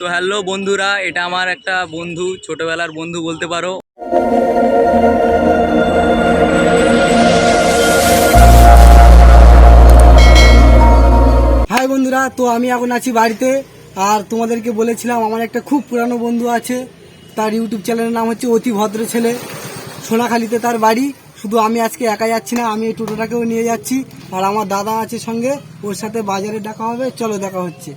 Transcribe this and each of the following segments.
তো হ্যালো বন্ধুরা, এটা আমার একটা বন্ধু, ছোটবেলার বন্ধু বলতে পারো। হাই বন্ধুরা, তো আমি এখন আছি বাড়িতে, আর তোমাদেরকে বলেছিলাম আমার একটা খুব পুরানো বন্ধু আছে, তার ইউটিউব চ্যানেলের নাম হচ্ছে অতি ভদ্র ছেলে, সোনাখালিতে তার বাড়ি, শুধু আমি আজকে একা যাচ্ছি না, আমি এই টোটোটাকেও নিয়ে যাচ্ছি, আর আমার দাদা আছে সঙ্গে, ওর সাথে বাজারে দেখা হবে, চলো দেখা হচ্ছে।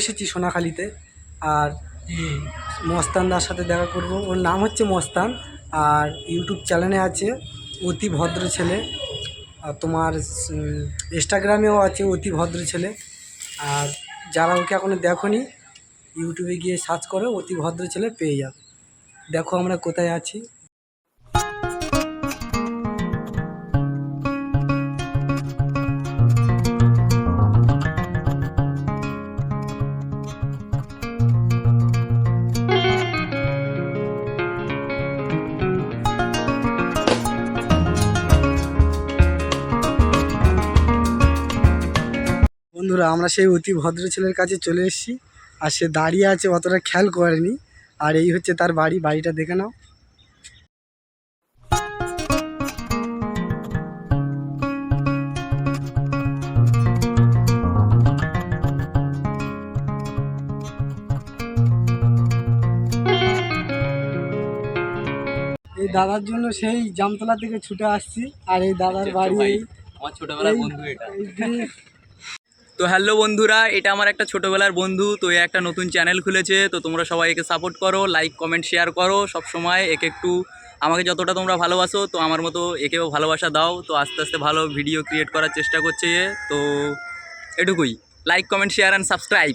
এসেছি সোনাখালিতে আর মস্তানদার সাথে দেখা করব। ওর নাম হচ্ছে মস্তান আর ইউটিউব চ্যানেলে আছে অতি ভদ্র ছেলে। আর তোমার ইনস্টাগ্রামেও আছে অতি ভদ্র ছেলে। আর যারা ওকে এখনও দেখোনি, ইউটিউবে গিয়ে সার্চ করো, অতি ভদ্র ছেলে পেয়ে যাবে। দেখো আমরা কোথায় আছি। বন্ধুরা আমরা সেই অতি ভদ্র ছেলের কাছে চলে এসেছি আর সে দাঁড়িয়ে আছে অতটা খেয়াল করেনি। আর এই হচ্ছে তার বাড়ি বাড়িটা দেখে নাও। এই দাদার জন্য সেই জামতলা থেকে ছুটে আসছি আর এই দাদার বাড়ি আমার ছোটবেলার বন্ধু এটা। তো হ্যালো বন্ধুরা, এটা আমার একটা ছোটোবেলার বন্ধু, তো এ একটা নতুন চ্যানেল খুলেছে, তো তোমরা সবাই একে সাপোর্ট করো লাইক কমেন্ট শেয়ার করো সব সময় একে একটু আমাকে যতটা তোমরা ভালোবাসো, তো আমার মতো একেও ভালোবাসা দাও। তো আস্তে আস্তে ভালো ভিডিও ক্রিয়েট করার চেষ্টা করছে তো এটুকুই। Like comment share and subscribe